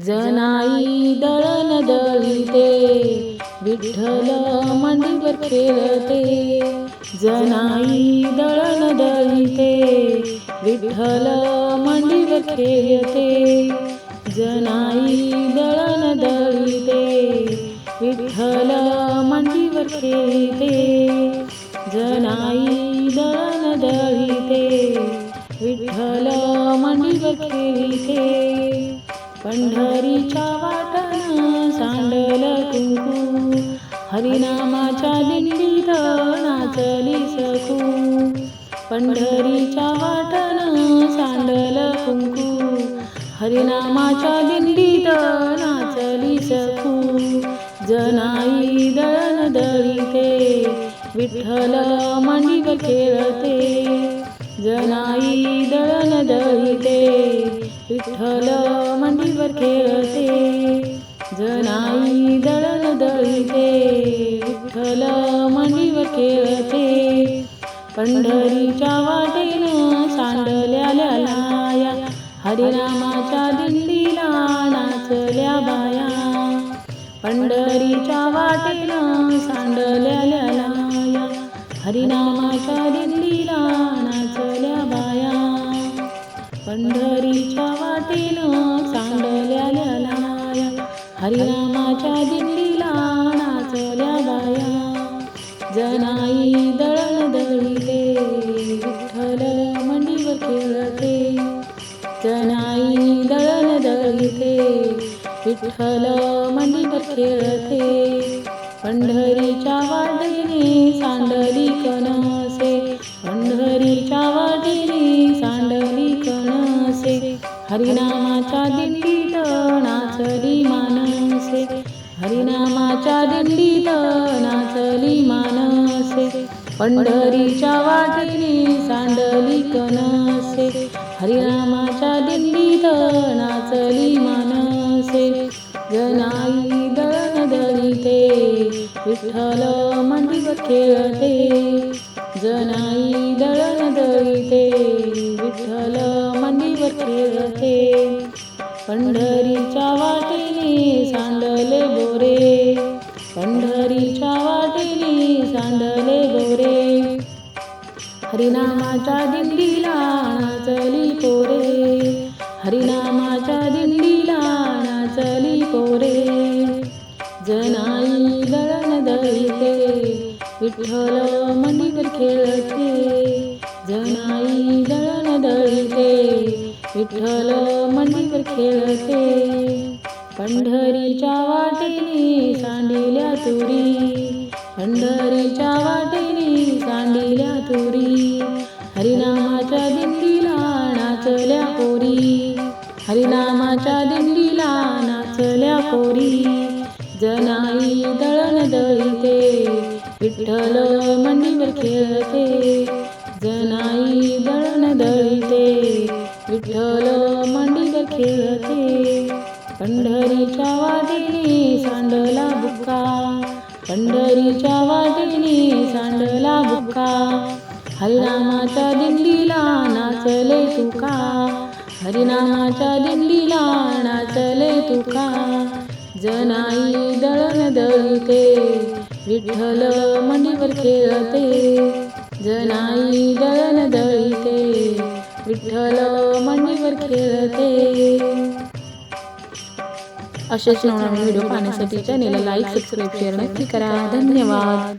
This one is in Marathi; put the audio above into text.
जनाई दळण दळीते विठ्ठल मांडीवर खेळते. जनाई दळण दळीते विठ्ठल मांडीवर खेळते. जनाई दळण दळीते विठ्ठल मांडीवर खेळते. जनाई दळण दळीते विठ्ठल मांडीवर खेळते. पंढरीच्या वाटण सांडल कुंकू. हरिनामाच्या दिंडीत नाचली सखू पंढरीच्या वाटण सांडल कुंकू. हरिनामाच्या दिंडीत नाचली सखू जनाई दळण दळीते विठ्ठल मांडीवर खेळते. जनाई मांडीवर खेळते जनाई दळण दळते विठ्ठल मांडीवर खेळते. पंढरीच्या वाटेनं सांडल्या लाया हरिरामाच्या दिंडीला नाचल्या बाया. पंढरीच्या वाटेनं सांडल्या लाया हरिनामाच्या दिंडीला नाचल्या बाया. पंढरीच्या वाटेनं हरिनामाच्या दिंडीला नाचल्या बाया. जनाई दळण दळीते विठ्ठल मंडीव खेळते. जनाई दळण दळीते विठ्ठल मंडीव खेळते. पंढरीच्या वाटेने सांडली कणसे पंढरीच्या वाटेने सांडली कणसे. हरिनामाच्या दिंडीत नाचली मानसे हरिनामाच्या दिंडीत नाचली मानसे पंढरीच्या वाटेने सांडली कनसे हरिनामाच्या दिंडीत नाचली मानसे. जनाई दळण दळीते विठ्ठल मंदिर खेळते. जनाई दळण दळीते विठ्ठल मंदिर खेळते. पंढरीच्या वाटेने सांडले गोरे पंढरीच्या वाटेने सांडले गोरे हरिनामाच्या दिंडीला नाचली पोरे. हरिनामाच्या दिंडीला नाचली पोरे. जनाई दळण दळीते विठ्ठल मंडीवर खेळते. जनाई दळण दळीते विठ्ठल मंडीवर खेळते. पंढरीच्या वाटेने सांडिल्या तुरी. पंढरीच्या वाटेने सांडिल्या तुरी. हरिनामाच्या दिंडीला नाचल्या पोरी. हरिनामाच्या दिंडीला नाचल्या पोरी. जनाई दळण दळीते. विठ्ठल मंडीवर खेळते. जनाई विठ्ठल मांडीवर खेळते. पंढरीच्या वाटेने सांडला बुक्का. पंढरीच्या वाटेने सांडला बुक्का. हरिनामाच्या दिंडीला नाचले तुका. हरिनामाच्या दिंडीला नाचले तुका. जनाई दळण दळते. विठ्ठल मंडीवर खेळते. जनाई दळण दळते. विठ्ठल मांडीवर खेळते. अशाच नवनवीन व्हिडिओ पाहण्यासाठी चॅनेलला लाईक सबस्क्राईब शेअर नक्की करा. धन्यवाद.